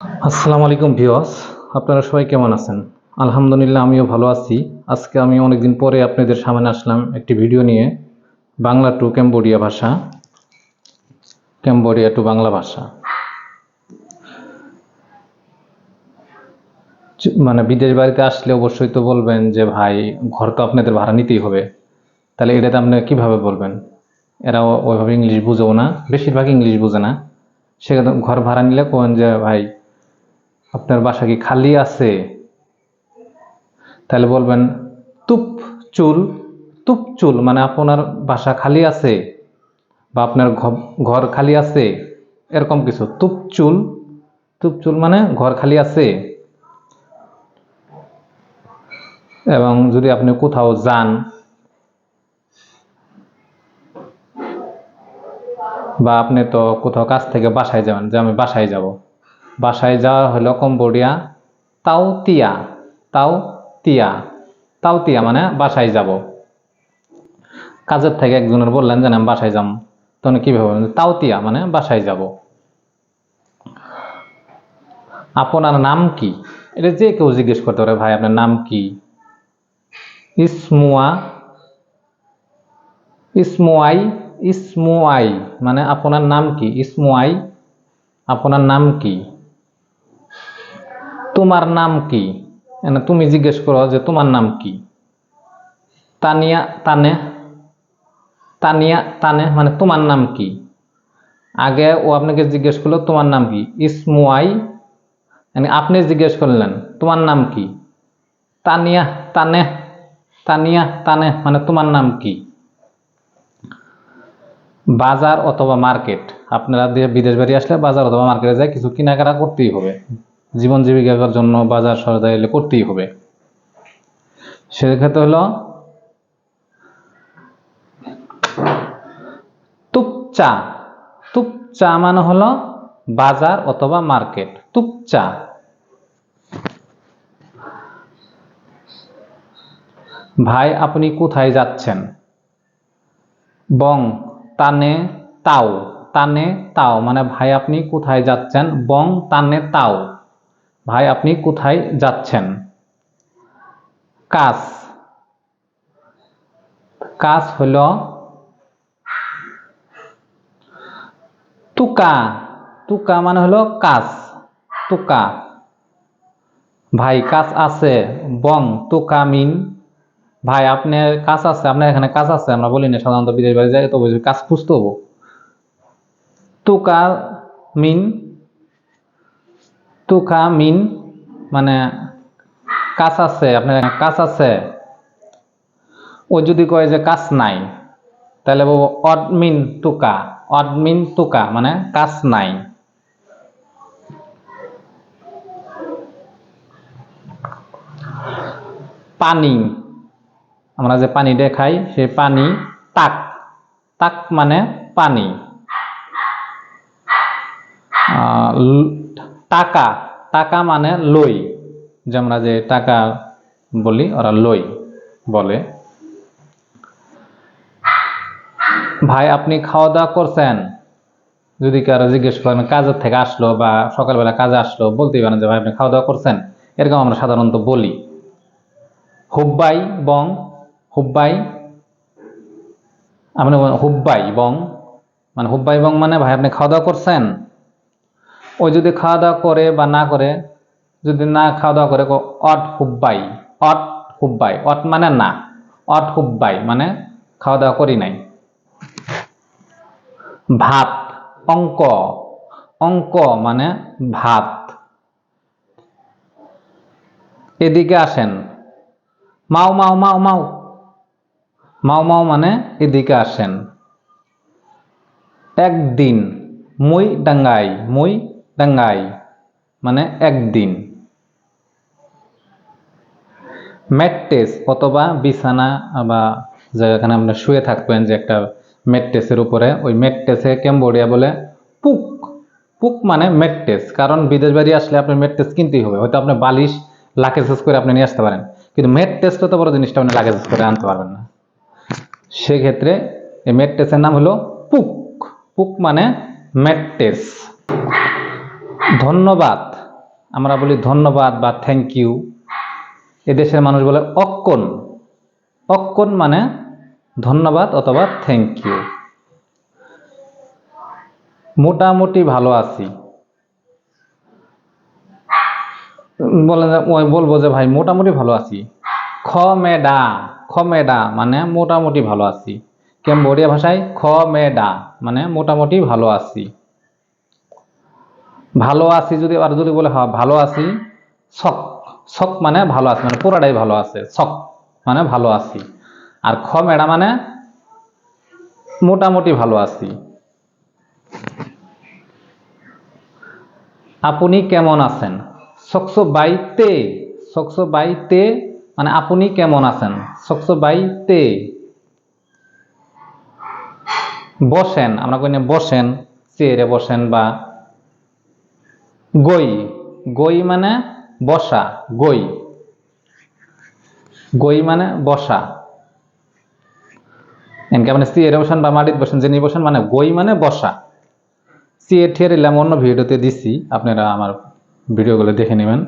আসসালামু আলাইকুম ভিওয়াস আপনারা সবাই কেমন আছেন? আলহামদুলিল্লাহ, আমিও ভালো আছি। আজকে আমি অনেকদিন পরে আপনাদের সামনে আসলাম একটি ভিডিও নিয়ে, বাংলা টু ক্যাম্বোডিয়া ভাষা। ক্যাম্বোডিয়া টু বাংলা ভাষা। মানে বিদেশ বাড়িতে আসলে অবশ্যই তো বলবেন যে, ভাই, ঘর তো আপনাদের ভাড়া নিতেই হবে। তাহলে এটাতে আপনি কীভাবে বলবেন? এরা ওইভাবে ইংলিশ বুঝেও না, বেশিরভাগ ইংলিশ বুঝে না। সেখানে ঘর ভাড়া নিলে কোন যে, ভাই আপনার বাসা কি খালি আছে? তাহলে বলবেন, তুপ চুল তুপ চুল মানে আপনার বাসা খালি আছে বা আপনার ঘর খালি আছে? এরকম কিছু, তুপ চুল তুপ চুল মানে ঘর খালি আছে? এবং যদি আপনি কোথাও যান, বা আপনি তো কোথাও কাছ থেকে বাসায় যাবেন, যে আমি বাসায় যাব বাসায় যাওয়া হলো কম্বোডিয়া। তাও তিয়া তাও তিয়া তাও তিয়া মানে বাসায় যাব। কাজের থেকে একজনের বললেন যে আমি বাসায় যাম। তখন কীভাবে বলবেন তাও তিয়া মানে বাসায় যাব। আপনার নাম কি? এটা যে কেউ জিজ্ঞেস করতে পারে, ভাই, আপনার নাম কি? ইসমুয়া, ইসমুয়াই ইসমুয়াই মানে আপনার নাম কি? ইসমুয়াই, আপনার নাম কি? তোমার নাম কি? এনে তুমি জিজ্ঞেস করো যে, তোমার নাম কি? তানিয়া, তানে তানিয়া, তানে মানে তোমার নাম কি? আগে ও আপনাকে জিজ্ঞেস করল, তোমার নাম কি? ইসমুয়াই মানে আপনি জিজ্ঞেস করলেন, তোমার নাম কি? তানিয়া, তানে তানিয়া, তানে মানে তোমার নাম কি? বাজার অথবা মার্কেট, আপনারা বিদেশ বাড়ি আসলে বাজার অথবা মার্কেটে যায়, কিছু কেনাকাটা করতেই হবে। জীবন জীবিকার জন্য বাজার সরদাই এলে করতেই হবে। সেক্ষেত্রে হলো, তুপচা। তুপচা মানে হলো বাজার অথবা মার্কেট। তুপচা। ভাই, আপনি কোথায় যাচ্ছেন? বং, তানে তাও। তানে তাও মানে ভাই, আপনি কোথায় যাচ্ছেন? বং, তানে তাও। ভাই, আপনি কোথায় যাচ্ছেন? কাজ কাজ হল তুকা। তুকা মানে হলো কাজ তুকা। ভাই কাজ আছে, বং, তুকা মিন। ভাই, আপনার কাজ আছে, আপনার এখানে কাজ আছে, আমরা বলি না, সাধারণত বিদেশ বাড়ি যাই তো কাজ খুঁজতে হব। তুকা মিন তুকা মিন মানে কাজ আছে, আপনার কাজ আছে। ও যদি কয় যে কাজ নাই, তাহলে বলব অডমিন তুকা অডমিন তুকা মানে কাজ নাই। পানি, আমরা যে পানিটা খাই সেই পানি তাক তাক মানে পানি। টাকা টাকা মানে লই যে আমরা যে টাকা বলি, ওরা লই বলে। ভাই, আপনি খাওয়া দাওয়া করছেন? যদি কারও জিজ্ঞেস করেন, কাজের থেকে আসলো বা সকালবেলা কাজে আসলো, বলতেই পারেন যে, ভাই, আপনি খাওয়া দাওয়া করছেন? এরকম আমরা সাধারণত বলি। হুব্বাই বং, হুব্বাই বলেন হুব্বাই বং মানে হুব্বাই বং মানে ভাই, আপনি খাওয়া দাওয়া করছেন? ওই যদি খাওয়া দাওয়া করে বা না করে, যদি না খাওয়া দাওয়া করে অট হুব্বাই অট হুব্বাই, অট মানে না, অট হুব্বাই মানে খাওয়া দাওয়া করি নাই। ভাত, অঙ্ক অঙ্ক মানে ভাত। এদিকে আসেন। মাও মাও মাও মাও। মাও মাও মানে এদিকে আসেন। একদিন, মুই ডাঙ্গাই, মুই ডাঙ্গাই মানে একদিন। ম্যাট্রেস অথবা বিছানা বা যেখানে আপনি শুয়ে থাকবেন যে একটা ম্যাট্রেসের উপরে। ওই ম্যাট্রেসে ক্যাম্বোডিয়া বলে পুক পুক মানে ম্যাট্রেস কারণ বিদেশ বাড়ি আসলে আপনার ম্যাট্রেস কিনতেই হবে। হয়তো আপনি বালিশ লাকেজেস করে আপনি নিয়ে আসতে পারেন। কিন্তু ম্যাট্রেস তো বড় জিনিসটা আপনি লাকেজেস করে আনতে পারবেন না। সেক্ষেত্রে এই ম্যাট্রেসের নাম হলো পুক। পুক মানে ম্যাট্রেস ধন্যবাদ। আমরা বলি ধন্যবাদ বা থ্যাংক ইউ এদেশের মানুষ বলে অক্কন। অক্কন মানে ধন্যবাদ অথবা থ্যাংক ইউ মোটামুটি ভালো আছি। বলে বলব যে ভাই, মোটামুটি ভালো আছি। খ মেডা। খ মেডা মানে মোটামুটি ভালো আছি। ক্যাম্বোডিয়া ভাষায় খ মেডা মানে মোটামুটি ভালো আছি। ভালো আছি যদি, আর যদি বলে হ্যাঁ ভালো আছি সক সক মানে ভালো আছে মানে পুরাটাই ভালো আছে সক মানে ভালো আছি। আর খ মেডা মানে মোটামুটি ভালো আছি। আপনি কেমন আছেন? সকসো বাইতে সকসো বাইতে মানে আপনি কেমন আছেন? সকসো বাইতে বসেন, আমরা কই না বসেন, চেয়ারে বসেন বা গই। গই মানে বসা, গই। গই মানে বসা। এনকে মানে চেয়ারে বসেন বা মাটিতে বসেন যিনি বসেন মানে গই মানে বসা। চেয়ার ঠেয়ার এলাম অন্য ভিডিওতে দিছি, আপনারা আমার ভিডিওগুলো দেখে নেবেন।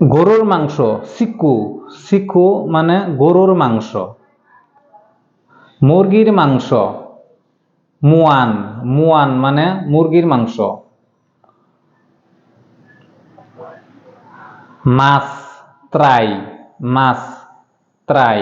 গরুর মাংস, সিকু। সিকু মানে গরুর মাংস। মুরগির মাংস। মুয়ান মুয়ান মানে মুরগির মাংস। মাছ ত্রাই মাছ ত্রাই।